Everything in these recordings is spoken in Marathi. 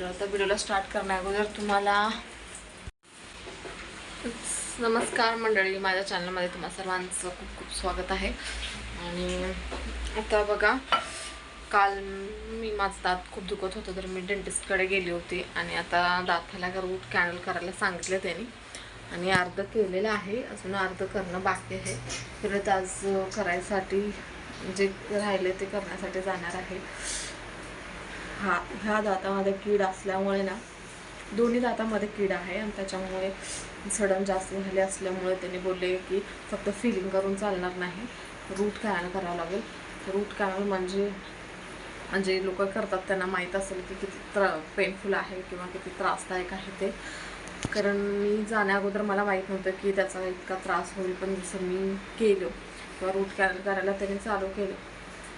तर आता व्हिडिओला स्टार्ट करण्या अगोदर तुम्हाला नमस्कार मंडळी माझ्या चॅनलमध्ये तुम्हा सर्वांचं खूप खूप स्वागत आहे. आणि आता बघा काल मी माझं दात खूप दुखत होतं तर मी डेंटिस्टकडे गेली होती आणि आता दाताला रूट कॅनल करायला सांगितलं त्यांनी. आणि अर्ध केलेलं आहे अजून अर्ध करणं बाकी आहे. परत आज करायसाठी जे राहिले ते करण्यासाठी जाणार आहे. हा ह्या दातामध्ये कीड असल्यामुळे ना दोन्ही दातामध्ये कीड आहे आणि त्याच्यामुळे सडन जास्त झाले असल्यामुळे त्यांनी बोलले की फक्त फिलिंग करून चालणार नाही. रूट कॅनल करावं लागेल. रूट कॅनल म्हणजे म्हणजे लोक करतात त्यांना माहीत असेल की किती त्रा पेनफुल आहे किंवा किती त्रासदायक आहे ते. कारण मी जाण्या अगोदर मला माहीत नव्हतं की त्याचा इतका त्रास होईल पण जसं मी केलं किंवा रूट कॅनल करायला त्यांनी चालू केलं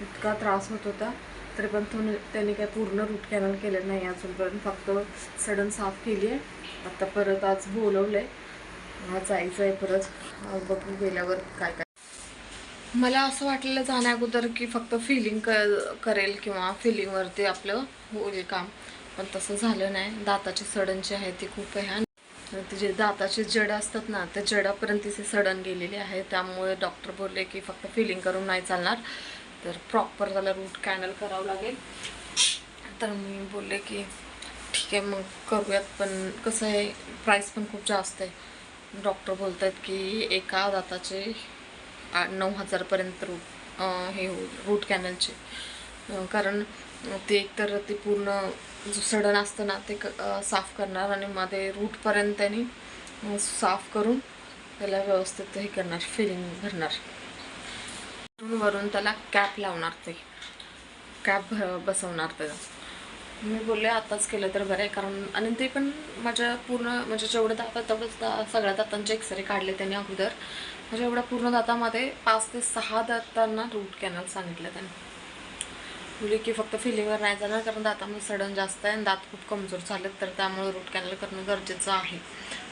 इतका त्रास होत होता. तरी पण थोडं त्यांनी काय पूर्ण रूट कॅनल केलं नाही अजूनपर्यंत. फक्त सडन साफ केली आहे. आता परत आज बोलवलं आहे जायचं आहे परत बघून गेल्यावर काय काय. मला असं वाटलेलं जाण्या अगोदर की फक्त फिलिंग क करेल किंवा फिलिंगवरती आपलं होईल काम. पण तसं झालं नाही. दाताची सडन जी आहे ती खूप आहे. आणि जे दाताचे जड असतात ना त्या जडापर्यंत तिचे सडन गेलेली आहे. त्यामुळे डॉक्टर बोलले की फक्त फिलिंग करून नाही चालणार. तर प्रॉपर त्याला रूट कॅनल करावं लागेल. तर मी बोलले की ठीक आहे मग करूयात पण कसं आहे प्राईस पण खूप जास्त आहे. डॉक्टर बोलत आहेत की एका दाताचे आठ नऊ हजारपर्यंत रूट हे होईल रूट कॅनलचे कारण ते एकतर ते पूर्ण जो सडन असतं ना ते क साफ करणार आणि मध्ये रूटपर्यंत त्यांनी साफ करून त्याला व्यवस्थित हे करणार फिलिंग भरणार. म्हणून वरून त्याला कॅप लावणार ते. कॅप भर बसवणार त्याला मी बोलले आताच केलं तर बरं आहे कारण आणि ते पण माझ्या पूर्ण म्हणजे जेवढे दाता तेवढंच दा सगळ्या दातांचे एक्सरे काढले त्यांनी अगोदर. म्हणजे एवढ्या पूर्ण दातामध्ये पाच ते सहा दातांना रूट कॅनल सांगितलं त्यांनी. बोलली की फक्त फिलिंगवर नाही जाणार कारण दातामध्ये सडन जास्त आहे आणि दात खूप कमजोर झालेत तर त्यामुळे रूट कॅनल करणं गरजेचं आहे.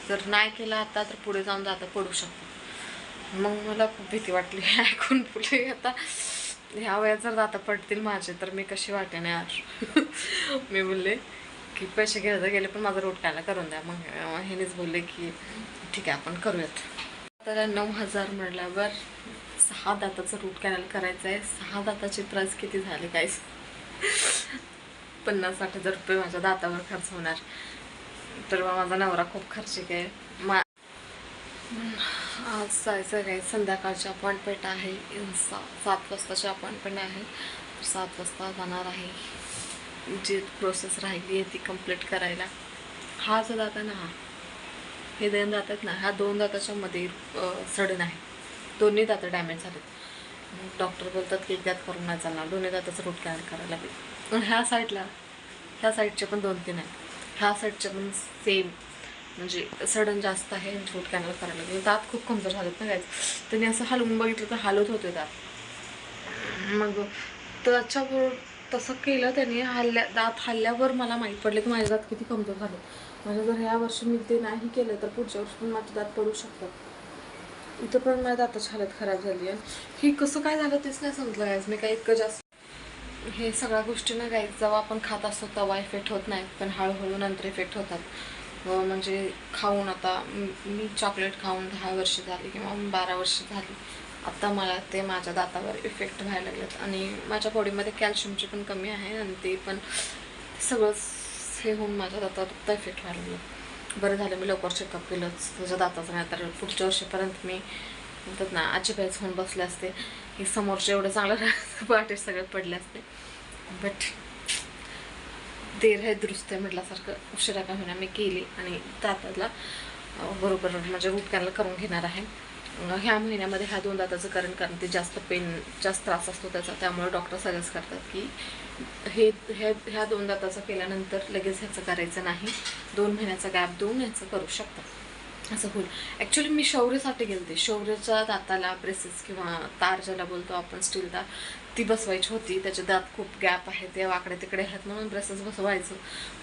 जर नाही केलं आता तर पुढे जाऊन दाता पडू शकतात. मग मला खूप भीती वाटली ऐकून पुढे आता ह्या वयात जर दाता पडतील माझे तर मी कशी वाटेन यार? मी बोलले की पैसे घ्यायला गेले पण माझं रूट कॅनल करून द्या. मग ह्यानेच बोलले की ठीक आहे आपण करूयात. तर नऊ हजार म्हटल्यावर सहा दाताचं रूट कॅनल करायचं आहे. सहा दाताची प्राईस किती झाली काय पन्नास साठ हजार रुपये माझ्या दातावर खर्च होणार. तर मग माझा नवरा खूप खर्चिक आहे. मा आज जायचं काय संध्याकाळची अपॉइंटमेंट आहे. सा सात वाजताची अपॉइंटमेंट आहे. तर सात वाजता जाणार आहे. जी प्रोसेस राहिली आहे ती कंप्लीट करायला. हा जो दाता ना हा. हे दोन दातात ना ह्या दोन दाताच्या मध्ये सडन आहे. दोन्ही दातं डॅमेज झालेत. डॉक्टर बोलतात की एकदात करून नाही चालणार दोन्ही दाताचं रूट कॅन करायला लागेल. पण ह्या साईडला ह्या साईडचे पण दोन तीन आहेत. ह्या साईडचे पण सेम म्हणजे सडन जास्त आहे थ्रोट कॅनल करायला लागेल. दात खूप कमजोर झालेत ना काय त्यांनी असं हलवून बघितलं तर हालत होते दात. मग त्याच्यावर तसं केलं त्यांनी. हल्ल्या दात हल्ल्यावर मला माहीत पडलं की माझे दात किती कमजोर झाले. म्हणजे जर ह्या वर्षी मी ते नाही केलं तर पुढच्या वर्षी पण माझे दात पडू शकतात. इथं पण माझ्या दाताची हालत खराब झाली आहे. ही कसं काय झालं तेच नाही समजलं गायच मी काय इतकं जास्त हे सगळ्या गोष्टी ना जेव्हा आपण खात असतो तेव्हा इफेक्ट होत नाही. पण हळूहळू नंतर इफेक्ट होतात. म्हणजे खाऊन आता मी चॉकलेट खाऊन दहा वर्ष झाली किंवा बारा वर्ष झाली. आता मला ते माझ्या दातावर इफेक्ट व्हायला लागलेत. आणि माझ्या बॉडीमध्ये कॅल्शियमची पण कमी आहे आणि ते पण सगळंच हे होऊन माझ्या दातावर इफेक्ट व्हायला लागलं बरं झालं मी लवकर चेकअप केलंच. तुझ्या दाताचं नाही तर पुढच्या वर्षीपर्यंत मी म्हणतात ना आजीबाईच होऊन बसले असते. हे समोरचे एवढं चांगलं पाटे सगळे पडले असते. बट देर आहे दुरुस्त आहे म्हटल्यासारखं उशिरा का होईना मी केली आणि दाताला बरोबर म्हणजे रूट कॅनल करून घेणार आहे. ह्या महिन्यामध्ये ह्या दोन दाताचं कारण कारण ते जास्त पेन जास्त त्रास असतो त्याचा. त्यामुळे डॉक्टर सजेस्ट करतात की हे हे ह्या दोन दाताचं केल्यानंतर लगेच ह्याचं करायचं नाही. दोन महिन्याचा गॅप देऊन ह्याचं करू शकतात असं होईल. ॲक्च्युली मी शौर्यसाठी गेलते. शौर्याच्या दाताला ब्रेसेस किंवा तार ज्याला बोलतो आपण स्टील तार ती बसवायची होती. त्याचे दात खूप गॅप आहे ते वाकडे तिकडे आहेत म्हणून ब्रेसेस बसवायचं.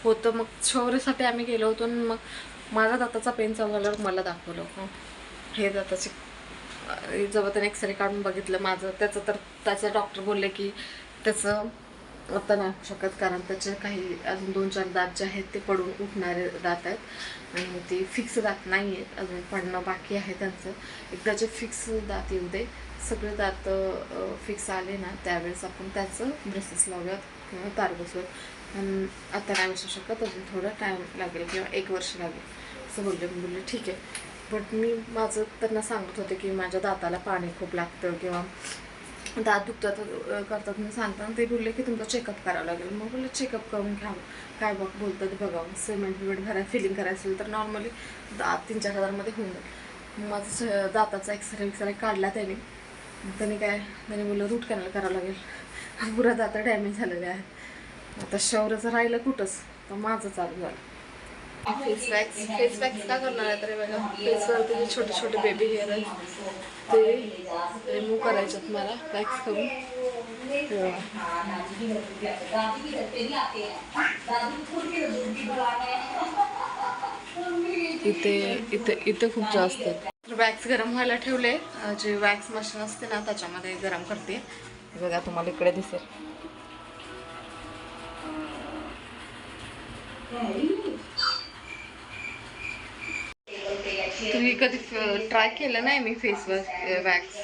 होतं मग शौर्यसाठी आम्ही गेलो होतो आणि मग माझ्या दाताचा पेन चालू झाल्यावर मला दाखवलं. हं. हे दाताचे जेव्हा त्याने एक्सरे काढून बघितलं माझं. त्याचं तर त्याचे डॉक्टर बोलले की त्याचं आता नाही शकत कारण त्याचे काही अजून दोन चार दात जे आहेत ते पडून उठणारे दात आहेत. आणि ते फिक्स दात नाही आहेत. अजून पडणं बाकी आहे त्यांचं. एकदा जे फिक्स दात येऊ दे. सगळे दात फिक्स आले ना त्यावेळेस आपण त्याचं ब्रेसेस लावूयात किंवा तार बसूयात पण आता नाही बसू शकत. अजून थोडा टाईम लागेल किंवा एक वर्ष लागेल. असं बोलले मी. बोलले ठीक आहे. बट मी माझं त्यांना सांगत होते की माझ्या दाताला पाणी खूप लागतं किंवा दात दुखतात करतात म्हणून सांगताना ते बोलले की तुमचं चेकअप करावं लागेल. मग बोलले चेकअप करून घ्यावं काय बघ बोलतात बघावं सिमेंट बिमेंट भरायला फिलिंग करायचं असेल तर नॉर्मली दात तीन चार हजारमध्ये होऊन जाईल. मग माझं दाताचा एक्सरे विक्सरे काढला त्याने. त्याने काय त्याने बोललं रूट कॅनल करावं लागेल. पुरा दाता डॅमेज झालेले आहेत. आता शौर्याचं राहिलं कुठंच तर माझं चालू झालं. फेस वॅक्स फेस वॅक्स का करणार आहे तर बघा फेसवरती जे छोटे छोटे बेबी हेअर आहेत ते रिमूव्ह करायच्यात मला वॅक्स करून. इथे इथे इथे खूप जास्त आहेत. वॅक्स गरम व्हायला ठेवले. जे वॅक्स मशीन असते ना त्याच्यामध्ये गरम करते. बघा तुम्हाला इकडे दिसेल. तुम्ही कधी ट्राय केलं नाही मी फेसवर वॅक्स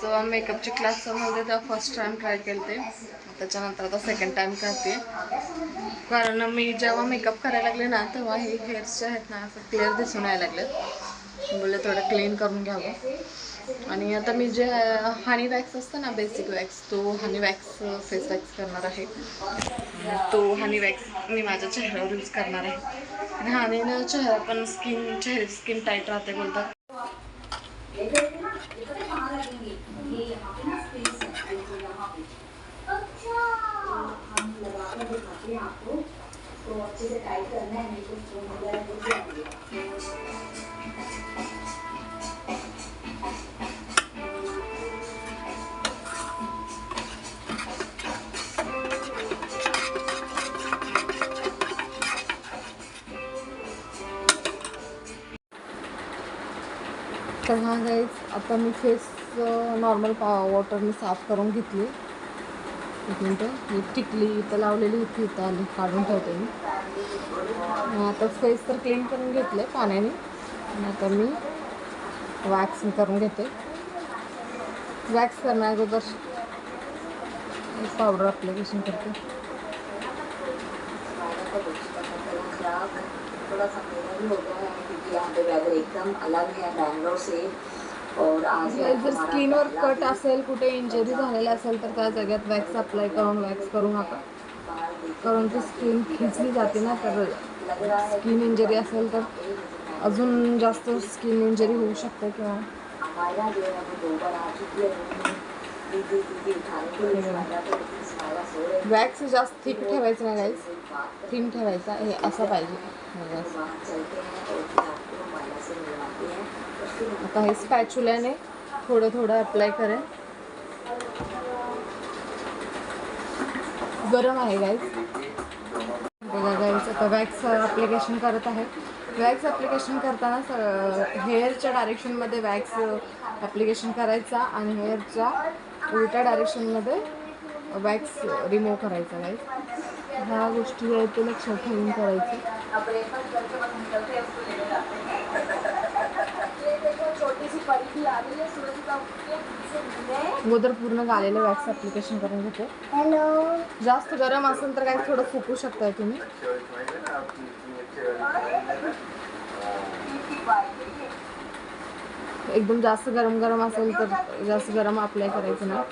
जेव्हा मेकअपचे क्लास होते तेव्हा फर्स्ट टाइम ट्राय केलते त्याच्यानंतर आता सेकंड टाइम करते. कारण मी जेव्हा मेकअप करायला लागले ना तेव्हा हे हेअर्स जे आहेत ना असं क्लिअर दिसून यायला लागलं बोलले थोडं क्लीन करून घ्यावं. आणि आता मी जे हनी वॅक्स असतं ना बेसिक वॅक्स तो हनी वॅक्स फेस वॅक्स करणार आहे. तो हनी वॅक्स मी माझ्या चेहऱ्यावर यूज करणार आहे. आणि हानीनं चेहरा पण स्किन चेहरे स्किन टाईट राहते बोलतात. तर आता मी फेस नॉर्मल पा वॉटरने साफ करून घेतली. एक मिनटं. ही टिकली इथं लावलेली होती इथं आली काढून ठेवते मी. आता फेस तर क्लीन करून घेतले पाण्याने. आणि आता मी वॅक्स करून घेते. वॅक्स करण्या अगोदर पावडर अप्लिकेशन करते. थोड़ा एकदम अलग है बैंगलोर से और आज मैं जर हमारा स्किनवर कट असेल कुठे इंजरी झालेली असेल तर त्या जाग्यात वॅक्स अप्लाय करून वॅक्स करू नका. कारण ती स्किन खिचली जाते ना तर स्किन इंजरी असेल तर अजून जास्त स्किन इंजरी होऊ शकते किंवा वॅक्स जास्त थिक ठेवायचं नाही गाईस थिन ठेवायचा हे असं पाहिजे. आता हे स्पॅचुल्याने थोडं थोडं अप्लाय करेन. गरम आहे गाईज बघा गाईज आता वॅक्स ॲप्लिकेशन करत आहे. वॅक्स ॲप्लिकेशन करताना हेअरच्या डायरेक्शनमध्ये वॅक्स ॲप्लिकेशन करायचा आणि हेअरच्या उलट्या डायरेक्शनमध्ये वॅक्स रिमूव्ह करायचा गाईस ह्या गोष्टी आहेत ते लक्षात ठेवून करायचं. अगोदर पूर्ण गालेलं वॅक्स ॲप्लिकेशन करून घेते. हेलो? जास्त गरम असेल तर काय थोडं फुकू शकताय तुम्ही. एकदम जास्त गरम गरम असेल तर जास्त गरम अप्लाय करायचं ना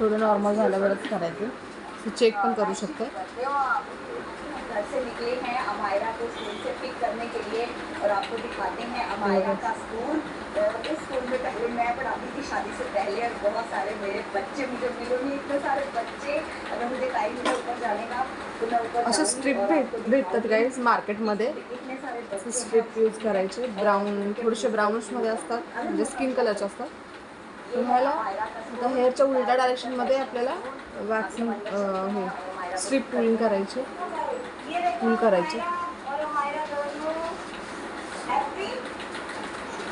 थोडं नॉर्मल झाल्यावरच करायचं. चेक पण करू शकतो. करते आप घर से निकले हैं अमायरा को स्कूल से पिक करने के लिए और आपको दिखाते हैं अमायरा का स्कूल इस स्कूल में पहले मैं पढ़ाती थी शादी से पहले और बहुत सारे मेरे बच्चे मुझे मिले नहीं इतने सारे बच्चे। अगर मुझे टाइम मिला ऊपर जाने का तो मैं ऊपर अशा जाऊंगी स्ट्रिप भेट भेटतात गाईज मार्केटमध्ये इतने सारे असं बच्चे स्ट्रिप यूज करायचे ब्राऊन थोडेसे ब्राऊनिशमध्ये असतात म्हणजे स्किन कलरचे असतात. तर ह्याला आता हेअरच्या उलट्या डायरेक्शनमध्ये आपल्याला वॅक्सिंग हे स्ट्रिप पुलिंग करायची पुल करायची और हमारा दोनों हैप्पी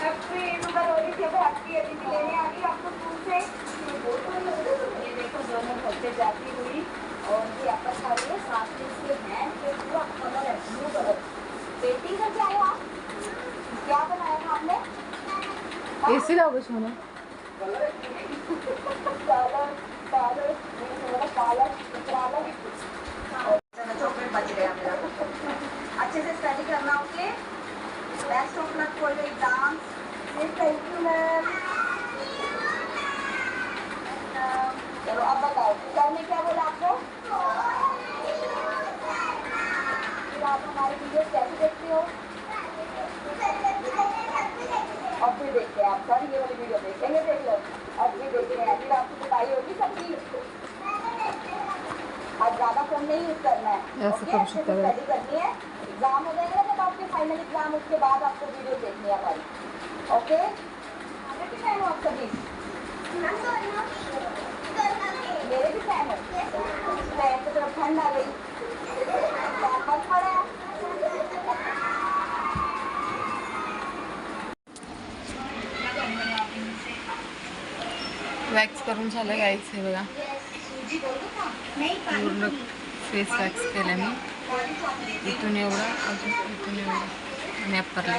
हैप्पी इधर हो रही थी हैप्पी अभी भी लेने आ गई आपको स्कूल से ये देखो दोनों होते जाती हुई और ये आपका खा रही है साथ में इसके हैंड पे पूरा कलर है ब्लू कलर पेंटिंग करके आए हो आप क्या बनाया था आपने ए सी लाव सोनं चॉकलेट बच गया मेरा अच्छे से स्टडी करना okay best of luck for your exam thank you ma'am चलो अब बताओ सर ने क्या बोला आपको फिर आप हमारे वीडियोस कैसे देखते हो अब भी देखते हैं वाली वीडियो देखेंगे देख लो अब भी देख रहे हैं फिर आपको बताई होगी सबकी आज ज्यादा फोन नहीं यूज करना है हैं। स्टडी करनी है? एग्जाम हो जाएगा ना जब आपके फाइनल एग्जाम उसके बाद आपको वीडियो देखनी है हमारी ओके? मेरे भी फैन हो आप सभी मेरे भी फैन हो फैन की तरफ ठंड आ गई फैन बंद पड़ा है वॅक्स करून झालं गाईच हे बघा. पूर्ण फेस वॅक्स केलं मी. इथून एवढं अजून इथून एवढं. आणि अप्परला.